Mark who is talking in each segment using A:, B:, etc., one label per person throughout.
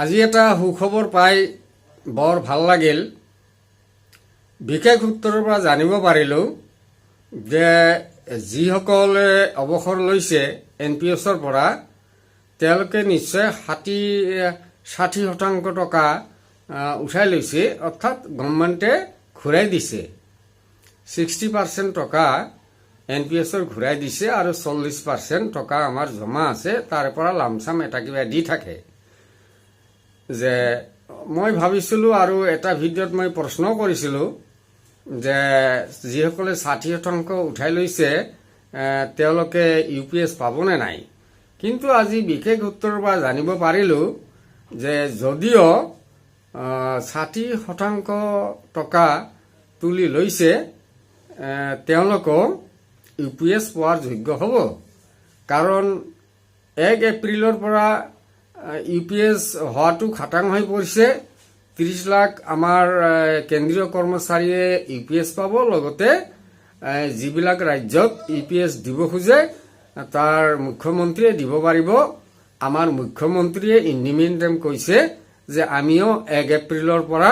A: আজি এটা সুখবৰ পাই বৰ ভালো লাগিল। বিশেষ সূত্ৰৰ পৰা জানিব পাৰিলোঁ যে যিসকলে অৱসৰ লৈছে এন পি এছৰ পৰা, তেওঁলোকে নিশ্চয় ষাঠি ষাঠি শতাংশ টকা উঠাই লৈছে, অৰ্থাৎ গভৰ্ণমেণ্টে ঘূৰাই দিছে। ছিক্সটি পাৰ্চেণ্ট টকা এন পি এছৰ ঘূৰাই দিছে আৰু চল্লিছ পাৰ্চেণ্ট টকা আমাৰ জমা আছে, তাৰ পৰা লামচাম এটা কিবা দি থাকে। যে মই ভাবিছিলোঁ আৰু এটা ভিডিঅ'ত মই প্ৰশ্ন কৰিছিলোঁ যে যিসকলে ষাঠি শতাংশ উঠাই লৈছে তেওঁলোকে ইউ পি এছ পাবনে নাই? কিন্তু আজি বিশেষ সূত্ৰৰ পৰা জানিব পাৰিলোঁ যে যদিও ষাঠি শতাংশ টকা তুলি লৈছে এ, তেওঁলোকো ইউ পি এছ পোৱাৰ যোগ্য হ'ব। কাৰণ এক এপ্ৰিলৰ পৰা ইউ পি এছ হোৱাটো খাটাং হৈ পৰিছে। ত্ৰিশ লাখ আমাৰ কেন্দ্ৰীয় কৰ্মচাৰীয়ে ইউ পি এছ পাব। লগতে যিবিলাক ৰাজ্যত ইউ পি এছ দিব খোজে, তাৰ মুখ্যমন্ত্ৰীয়ে দিব পাৰিব। আমাৰ মুখ্যমন্ত্ৰীয়ে ইণ্ডিমেণ্টেম কৈছে যে আমিও এক এপ্ৰিলৰ পৰা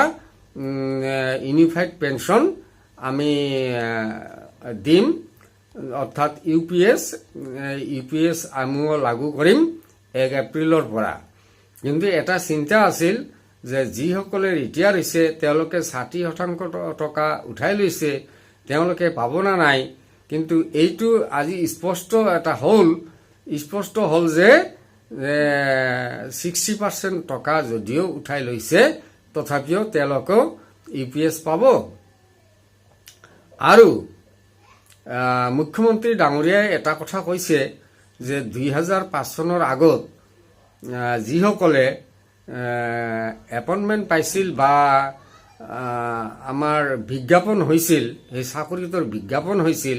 A: ইউনিফাইড পেঞ্চন আমি দিম। অৰ্থাৎ U P S U P S আমিও লাগু কৰিম এক এপ্ৰিলৰ পৰা। কিন্তু এটা চিন্তা আছিল যে যিসকলে ৰিটায়াৰ হৈছে, তেওঁলোকে ষাঠি শতাংশ টকা উঠাই লৈছে, তেওঁলোকে পাব না নাই। কিন্তু এইটো আজি স্পষ্ট এটা হ'ল। স্পষ্ট হ'ল যে ছিক্সটি পাৰ্চেণ্ট টকা যদিও উঠাই লৈছে, তথাপিও তেওঁলোকেও ইউ পি এছ পাব। আৰু মুখ্যমন্ত্ৰী ডাঙৰীয়াই এটা কথা কৈছে যে দুই হাজাৰ পাঁচ চনৰ আগত যিসকলে এপইণ্টমেণ্ট পাইছিল বা আমাৰ বিজ্ঞাপন হৈছিল, সেই চাকৰিটোৰ বিজ্ঞাপন হৈছিল,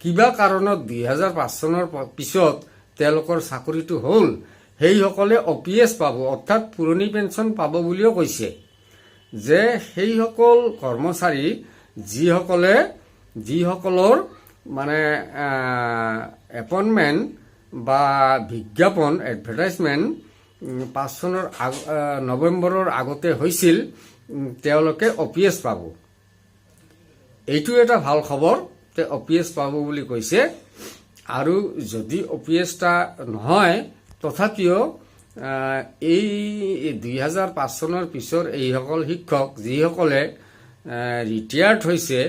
A: কিবা কাৰণত দুই হাজাৰ পাঁচ চনৰ পিছত তেওঁলোকৰ চাকৰিটো হ'ল, সেইসকলে অ পি এছ পাব, অৰ্থাৎ পুৰণি পেঞ্চন পাব বুলিও কৈছে। যে সেইসকল কৰ্মচাৰী, যিসকলে, যিসকলৰ মানে এপইণ্টমেণ্ট বা বিজ্ঞাপন এডভাৰটাইজমেণ্ট পাঁচ চনৰ আগ- নৱেম্বৰৰ আগতে হৈছিল তেওঁলোকে অ পি এছ পাব। এইটো এটা ভালো খবৰ যে অ পি এছ পাব বুলি কৈছে। আৰু যদি অ পি এছটা নহয়, তথাপিও এই দুই হাজাৰ পাঁচ চনৰ পিছৰ এইসকল শিক্ষক যিসকলে ৰিটায়াৰ্ড হৈছে,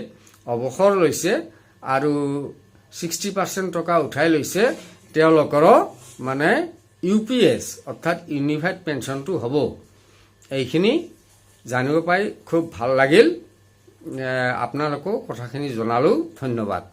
A: অৱসৰ লৈছে আৰু ছিক্সটি পাৰ্চেণ্ট টকা উঠাই লৈছে তেওঁলোকৰো মানে ইউ পি এছ, অৰ্থাৎ ইউনিফাইড পেঞ্চনটো হ'ব। এইখিনি জানিব পাই খুব ভালো লাগিল। আপোনালোকো কথাখিনি জনালোঁ। ধন্যবাদ।